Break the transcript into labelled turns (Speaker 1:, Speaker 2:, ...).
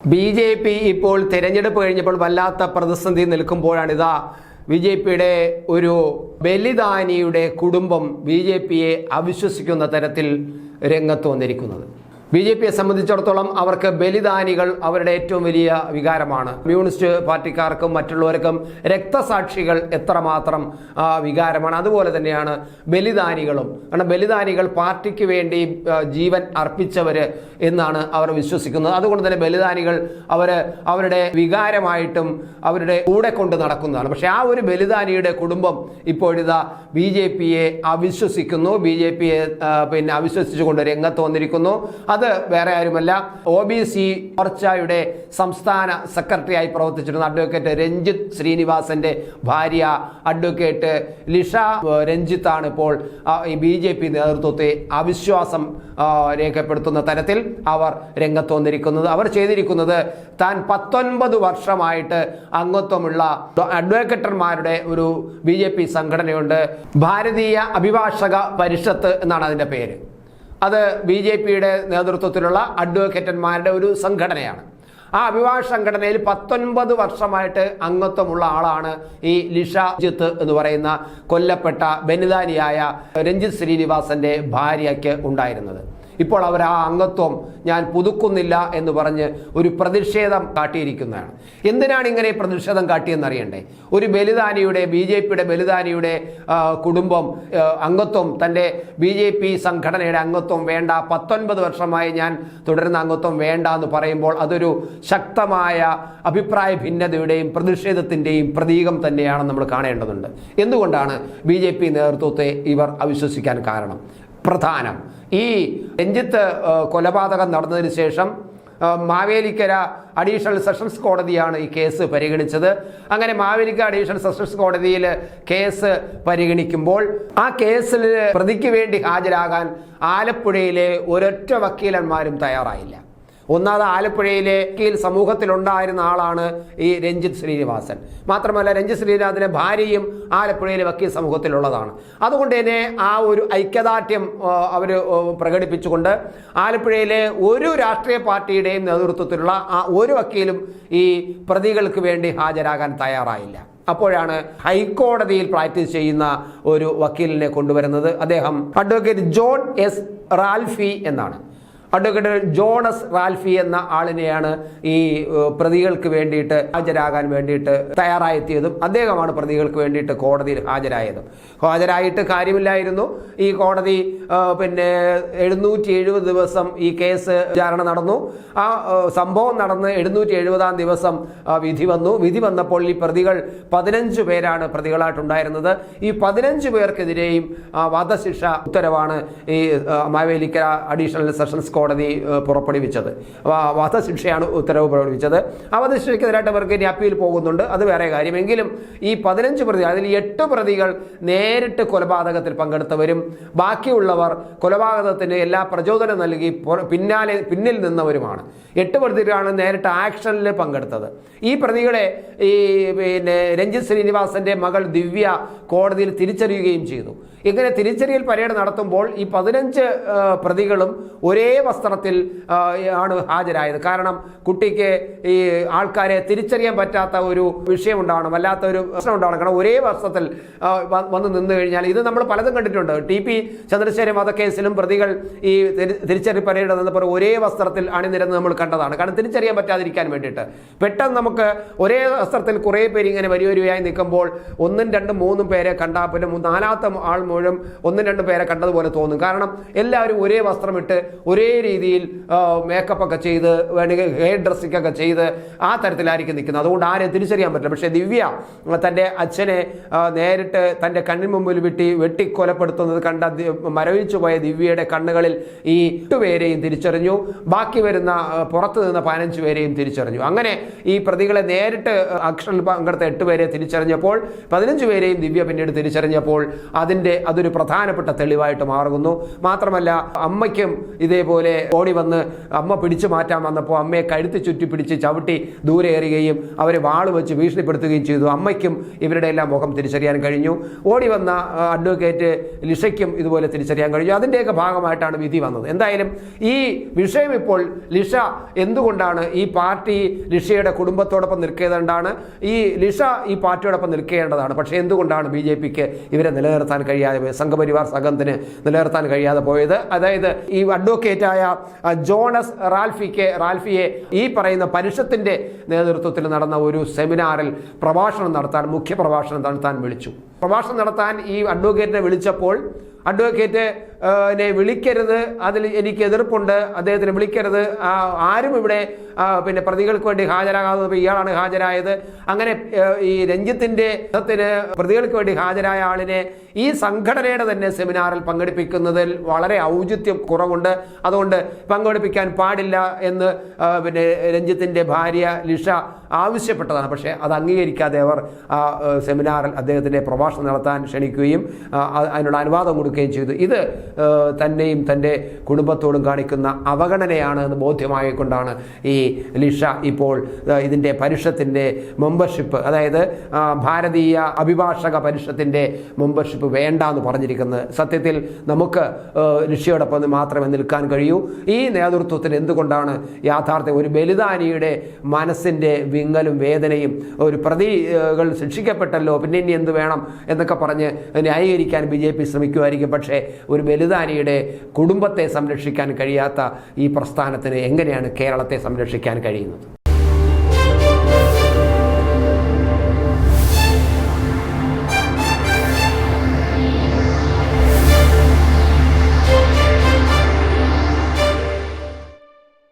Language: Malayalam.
Speaker 1: ബി ജെ പി ഇപ്പോൾ തിരഞ്ഞെടുപ്പ് കഴിഞ്ഞപ്പോൾ വല്ലാത്ത പ്രതിസന്ധി നിൽക്കുമ്പോഴാണ് ഇതാ ബി ജെ പിയുടെ ഒരു ബലിദാനിയുടെ കുടുംബം ബി ജെ പിയെ അവിശ്വസിക്കുന്ന തരത്തിൽ രംഗത്ത് വന്നിരിക്കുന്നത്. ബി ജെ പിയെ സംബന്ധിച്ചിടത്തോളം അവർക്ക് ബലിദാനികൾ അവരുടെ ഏറ്റവും വലിയ വികാരമാണ്. കമ്മ്യൂണിസ്റ്റ് പാർട്ടിക്കാർക്കും മറ്റുള്ളവർക്കും രക്തസാക്ഷികൾ എത്രമാത്രം വികാരമാണ്. അതുപോലെ തന്നെയാണ് ബലിദാനികളും. കാരണം ബലിദാനികൾ പാർട്ടിക്ക് വേണ്ടി ജീവൻ അർപ്പിച്ചവർ എന്നാണ് അവർ വിശ്വസിക്കുന്നത്. അതുകൊണ്ട് തന്നെ ബലിദാനികൾ അവർ അവരുടെ വികാരമായിട്ടും അവരുടെ കൂടെ കൊണ്ട് നടക്കുന്നതാണ്. പക്ഷേ ആ ഒരു ബലിദാനിയുടെ കുടുംബം ഇപ്പോഴിതാ ബി ജെ പിയെ അവിശ്വസിക്കുന്നു. ബി ജെ പിയെ പിന്നെ അവിശ്വസിച്ചുകൊണ്ട് രംഗത്ത് വന്നിരിക്കുന്നു. അത് വേറെ ആരുമല്ല. ഒ ബി സി മോർച്ചയുടെ സംസ്ഥാന സെക്രട്ടറിയായി പ്രവർത്തിച്ചിരുന്ന അഡ്വക്കേറ്റ് രഞ്ജിത്ത് ശ്രീനിവാസന്റെ ഭാര്യ അഡ്വക്കേറ്റ് ലിഷ രഞ്ജിത്ത് രഞ്ജിത്താണ് ഇപ്പോൾ ബി ജെ പി നേതൃത്വത്തെ അവിശ്വാസം രേഖപ്പെടുത്തുന്ന തരത്തിൽ അവർ രംഗത്ത് വന്നിരിക്കുന്നത്. അവർ ചെയ്തിരിക്കുന്നത് താൻ പത്തൊൻപത് വർഷമായിട്ട് അംഗത്വമുള്ള അഡ്വക്കേറ്റർമാരുടെ ഒരു ബി ജെ പി സംഘടനയുണ്ട്. ഭാരതീയ അഭിഭാഷക പരിഷത്ത് എന്നാണ് അതിന്റെ പേര്. അത് ബി ജെ പിയുടെ നേതൃത്വത്തിലുള്ള അഡ്വക്കേറ്റന്മാരുടെ ഒരു സംഘടനയാണ്. ആ അഭിഭാഷക സംഘടനയിൽ പത്തൊൻപത് വർഷമായിട്ട് അംഗത്വമുള്ള ആളാണ് ഈ ലിഷ ജിത്ത് എന്ന് പറയുന്ന കൊല്ലപ്പെട്ട ബനിതാനിയായ രഞ്ജിത് ശ്രീനിവാസന്റെ ഭാര്യയ്ക്ക് ഉണ്ടായിരുന്നത്. ഇപ്പോൾ അവർ ആ അംഗത്വം ഞാൻ പുതുക്കുന്നില്ല എന്ന് പറഞ്ഞ് ഒരു പ്രതിഷേധം കാട്ടിയിരിക്കുന്നതാണ്. എന്തിനാണ് ഇങ്ങനെ പ്രതിഷേധം കാട്ടിയെന്നറിയണ്ടേ? ഒരു ബലിദാനിയുടെ ബി ജെ പിയുടെ ബലിദാനിയുടെ കുടുംബം അംഗത്വം തന്റെ ബി ജെ പി സംഘടനയുടെ അംഗത്വം വേണ്ട പത്തൊൻപത് വർഷമായി ഞാൻ തുടരുന്ന അംഗത്വം വേണ്ട എന്ന് പറയുമ്പോൾ അതൊരു ശക്തമായ അഭിപ്രായ ഭിന്നതയുടെയും പ്രതിഷേധത്തിന്റെയും പ്രതീകം തന്നെയാണ് നമ്മൾ കാണേണ്ടതുണ്ട്. എന്തുകൊണ്ടാണ് ബി നേതൃത്വത്തെ ഇവർ അവിശ്വസിക്കാൻ കാരണം? പ്രധാനം. ഈ രഞ്ജിത്ത് കൊലപാതകം നടന്നതിന് ശേഷം മാവേലിക്കര അഡീഷണൽ സെഷൻസ് കോടതിയാണ് ഈ കേസ് പരിഗണിച്ചത്. അങ്ങനെ മാവേലിക്കര അഡീഷണൽ സെഷൻസ് കോടതിയിൽ കേസ് പരിഗണിക്കുമ്പോൾ ആ കേസിൽ പ്രതിക്ക് വേണ്ടി ഹാജരാകാൻ ആലപ്പുഴയിലെ ഒരൊറ്റ വക്കീലന്മാരും തയ്യാറായില്ല. ഒന്നാമത് ആലപ്പുഴയിലെ വക്കീൽ സമൂഹത്തിലുണ്ടായിരുന്ന ആളാണ് ഈ രഞ്ജിത് ശ്രീനിവാസൻ. മാത്രമല്ല രഞ്ജിത് ശ്രീനിവാസന്റെ ഭാര്യയും ആലപ്പുഴയിലെ വക്കീൽ സമൂഹത്തിലുള്ളതാണ്. അതുകൊണ്ട് തന്നെ ആ ഒരു ഐക്യദാർഢ്യം അവർ പ്രകടിപ്പിച്ചുകൊണ്ട് ആലപ്പുഴയിലെ ഒരു രാഷ്ട്രീയ പാർട്ടിയുടെയും നേതൃത്വത്തിലുള്ള ആ ഒരു വക്കീലും ഈ പ്രതികൾക്ക് വേണ്ടി ഹാജരാകാൻ തയ്യാറായില്ല. അപ്പോഴാണ് ഹൈക്കോടതിയിൽ പ്രാക്ടീസ് ചെയ്യുന്ന ഒരു വക്കീലിനെ കൊണ്ടുവരുന്നത്. അദ്ദേഹം അഡ്വക്കേറ്റ് ജോൺ എസ് റാൽഫി എന്നാണ്. അഡ്വക്കേറ്റ് ജോണസ് റാൽഫി എന്ന ആളിനെയാണ് ഈ പ്രതികൾക്ക് വേണ്ടിയിട്ട് ഹാജരാകാൻ വേണ്ടിയിട്ട് തയ്യാറായെത്തിയതും അദ്ദേഹമാണ് പ്രതികൾക്ക് വേണ്ടിയിട്ട് കോടതിയിൽ ഹാജരായതും. ഹാജരായിട്ട് കാര്യമില്ലായിരുന്നു. ഈ കോടതി പിന്നെ എഴുന്നൂറ്റി എഴുപത് ദിവസം ഈ കേസ് വിചാരണ നടന്നു. ആ സംഭവം നടന്ന് എഴുന്നൂറ്റി എഴുപതാം ദിവസം വിധി വന്നു. വിധി വന്നപ്പോൾ ഈ പ്രതികൾ പതിനഞ്ച് പേരാണ് പ്രതികളായിട്ടുണ്ടായിരുന്നത്. ഈ പതിനഞ്ച് പേർക്കെതിരെയും വധശിക്ഷ ഉത്തരവാണ് ഈ മാവേലിക്കര അഡീഷണൽ സെഷൻസ് കോടതി പുറപ്പെടുവിച്ചത്. വധശിക്ഷയാണ് ഉത്തരവ് പുറപ്പെടുവിച്ചത്. ആ വധശിക്ഷയ്ക്കെതിരായിട്ട് അവർക്ക് ഇനി അപ്പീൽ പോകുന്നുണ്ട്. അത് വേറെ കാര്യമെങ്കിലും ഈ പതിനഞ്ച് പ്രതി അതിൽ എട്ട് പ്രതികൾ നേരിട്ട് കൊലപാതകത്തിൽ പങ്കെടുത്തവരും ബാക്കിയുള്ളവർ കൊലപാതകത്തിന് എല്ലാ പ്രചോദനം നൽകി പിന്നാലെ പിന്നിൽ നിന്നവരുമാണ്. എട്ട് പ്രതികളാണ് നേരിട്ട് ആക്ഷനിൽ പങ്കെടുത്തത്. ഈ പ്രതികളെ ഈ പിന്നെ രഞ്ജിത് ശ്രീനിവാസന്റെ മകൾ ദിവ്യ കോടതിയിൽ തിരിച്ചറിയുകയും ചെയ്തു. ഇങ്ങനെ തിരിച്ചറിയൽ പരേഡ് നടത്തുമ്പോൾ ഈ പതിനഞ്ച് പ്രതികളും ഒരേ വസ്ത്രത്തിൽ ആണ് ഹാജരായത്. കാരണം കുട്ടിക്ക് ഈ ആൾക്കാരെ തിരിച്ചറിയാൻ പറ്റാത്ത ഒരു വിഷയം അല്ലാത്ത ഒരു പ്രശ്നം ഉണ്ടാവണം. കാരണം ഒരേ വസ്ത്രത്തിൽ വന്ന് നിന്ന് കഴിഞ്ഞാൽ ഇത് നമ്മൾ പലതും കണ്ടിട്ടുണ്ട്. ടി പി ചന്ദ്രശേഖരൻ വധക്കേസിലും പ്രതികൾ ഈ തിരിച്ചറി പരേഡ് നടന്നപ്പോൾ ഒരേ വസ്ത്രത്തിൽ അണിനിരന്ന് നമ്മൾ കണ്ടതാണ്. കാരണം തിരിച്ചറിയാൻ പറ്റാതിരിക്കാൻ വേണ്ടിയിട്ട്. പെട്ടെന്ന് നമുക്ക് ഒരേ വസ്ത്രത്തിൽ കുറേ പേര് ഇങ്ങനെ വരി വരുവായി നിൽക്കുമ്പോൾ ഒന്നും രണ്ടും മൂന്നും പേരെ കണ്ടാൽ പിന്നെ നാലാമത്തെ ആൾ മുഴുവൻ ഒന്നും രണ്ടും പേരെ കണ്ടതുപോലെ തോന്നും. കാരണം എല്ലാവരും ഒരേ വസ്ത്രമിട്ട് ഒരേ രീതിയിൽ മേക്കപ്പ് ഒക്കെ ചെയ്ത് വേണമെങ്കിൽ ഹെയർ ഡ്രസ്സിംഗ് ഒക്കെ ചെയ്ത് ആ തരത്തിലായിരിക്കും നിൽക്കുന്നത്. അതുകൊണ്ട് ആരെയും തിരിച്ചറിയാൻ പറ്റില്ല. പക്ഷേ ദിവ്യ തന്റെ അച്ഛനെ നേരിട്ട് തന്റെ കണ്ണിന് മുമ്പിൽ വെട്ടി വെട്ടിക്കൊലപ്പെടുത്തുന്നത് കണ്ട മരവിച്ചു പോയ ദിവ്യയുടെ കണ്ണുകളിൽ ഈ എട്ടുപേരെയും തിരിച്ചറിഞ്ഞു. ബാക്കി വരുന്ന പുറത്തു നിന്ന പതിനഞ്ച് പേരെയും തിരിച്ചറിഞ്ഞു. അങ്ങനെ ഈ പ്രതികളെ നേരിട്ട് അക്ഷരം പങ്കെടുത്ത എട്ട് പേരെ തിരിച്ചറിഞ്ഞപ്പോൾ പതിനഞ്ച് പേരെയും ദിവ്യ പിന്നീട് തിരിച്ചറിഞ്ഞപ്പോൾ അതിന്റെ അതൊരു പ്രധാനപ്പെട്ട തെളിവായിട്ട് മാറുന്നു. മാത്രമല്ല അമ്മയ്ക്കും ഇതേപോലെ ഓടി വന്ന് അമ്മ പിടിച്ചു മാറ്റാൻ വന്നപ്പോൾ അമ്മയെ കഴുത്ത് ചുറ്റി പിടിച്ച് ചവിട്ടി ദൂരെ എറിയുകയും അവരെ വാൾ വെച്ച് ഭീഷണിപ്പെടുത്തുകയും ചെയ്തു. അമ്മയ്ക്കും ഇവരുടെ എല്ലാം മുഖം തിരിച്ചറിയാൻ കഴിഞ്ഞു. ഓടി വന്ന അഡ്വക്കേറ്റ് ലിഷയ്ക്കും ഇതുപോലെ തിരിച്ചറിയാൻ കഴിഞ്ഞു. അതിന്റെയൊക്കെ ഭാഗമായിട്ടാണ് വിധി വന്നത്. എന്തായാലും ഈ വിഷയം ഇപ്പോൾ ലിഷ എന്തുകൊണ്ടാണ് ഈ പാർട്ടി ലിഷയുടെ കുടുംബത്തോടൊപ്പം നിൽക്കേണ്ടതാണ്? ഈ ലിഷ ഈ പാർട്ടിയോടൊപ്പം നിൽക്കേണ്ടതാണ്. പക്ഷേ എന്തുകൊണ്ടാണ് ബി ജെ പിക്ക് ഇവരെ നിലനിർത്താൻ കഴിയാതെ സംഘപരിവാർ സംഘത്തിന് നിലനിർത്താൻ കഴിയാതെ പോയത്? അതായത് ഈ അഡ്വക്കേറ്റായ ആ, ജോണസ് റാൽഫിക്ക് റാൽഫിയെ ഈ പറയുന്ന പരിഷത്തിന്റെ നേതൃത്വത്തിൽ നടന്ന ഒരു സെമിനാറിൽ പ്രഭാഷണം നടത്താൻ മുഖ്യ പ്രഭാഷണം നടത്താൻ വിളിച്ചു. പ്രഭാഷണം നടത്താൻ ഈ അഡ്വക്കേറ്റിനെ വിളിച്ചപ്പോൾ അഡ്വക്കേറ്റ് എന്നെ വിളിക്കരുത്. അതിൽ എനിക്ക് എതിർപ്പുണ്ട്. അദ്ദേഹത്തിന് വിളിക്കരുത്. ആരും ഇവിടെ പിന്നെ പ്രതികൾക്ക് വേണ്ടി ഹാജരാകാതെ ഇയാളാണ് ഹാജരായത്. അങ്ങനെ ഈ രഞ്ജിത്തിന്റെ ത്തിന് പ്രതികൾക്ക് വേണ്ടി ഹാജരായ ആളിനെ ഈ സംഘടനയുടെ തന്നെ സെമിനാറിൽ പങ്കെടുപ്പിക്കുന്നതിൽ വളരെ ഔചിത്യം കുറവുണ്ട്. അതുകൊണ്ട് പങ്കെടുപ്പിക്കാൻ പാടില്ല എന്ന് പിന്നെ രഞ്ജിത്തിന്റെ ഭാര്യ ലിഷ ആവശ്യപ്പെട്ടതാണ്. പക്ഷേ അത് അംഗീകരിക്കാതെ അവർ ആ സെമിനാറിൽ അദ്ദേഹത്തിന്റെ പ്രഭാഷണം നടത്താൻ ക്ഷണിക്കുകയും അതിനുള്ള അനുവാദം കൊടുക്കുകയും ചെയ്തു. ഇത് തന്നെയും തന്റെ കുടുംബത്തോടും കാണിക്കുന്ന അവഗണനയാണ് എന്ന് ബോധ്യമായിക്കൊണ്ടാണ് ഈ ലിഷ ഇപ്പോൾ ഇതിന്റെ പരിഷത്തിന്റെ മെമ്പർഷിപ്പ് അതായത് ഭാരതീയ അഭിഭാഷക പരിഷത്തിന്റെ മെമ്പർഷിപ്പ് വേണ്ട എന്ന് പറഞ്ഞിരിക്കുന്നത്. സത്യത്തിൽ നമുക്ക് ലിഷയോടൊപ്പം മാത്രമേ നിൽക്കാൻ കഴിയൂ. ഈ നേതൃത്വത്തിന് എന്തുകൊണ്ടാണ് യാഥാർത്ഥ്യം ഒരു ബലിദാനിയുടെ മനസ്സിന്റെ വിങ്ങലും വേദനയും ഒരു പ്രതികൾ ശിക്ഷിക്കപ്പെട്ടല്ലോ. പിന്നെ ഇനി എന്ത് വേണം എന്നൊക്കെ പറഞ്ഞ് ന്യായീകരിക്കാൻ ബി ജെ പി ശ്രമിക്കുമായിരിക്കും. പക്ഷേ ഒരു ബലിദാനിയുടെ കുടുംബത്തെ സംരക്ഷിക്കാൻ കഴിയാത്ത ഈ പ്രസ്ഥാനത്തിന് എങ്ങനെയാണ് കേരളത്തെ സംരക്ഷിക്കാൻ കഴിയുന്നത്?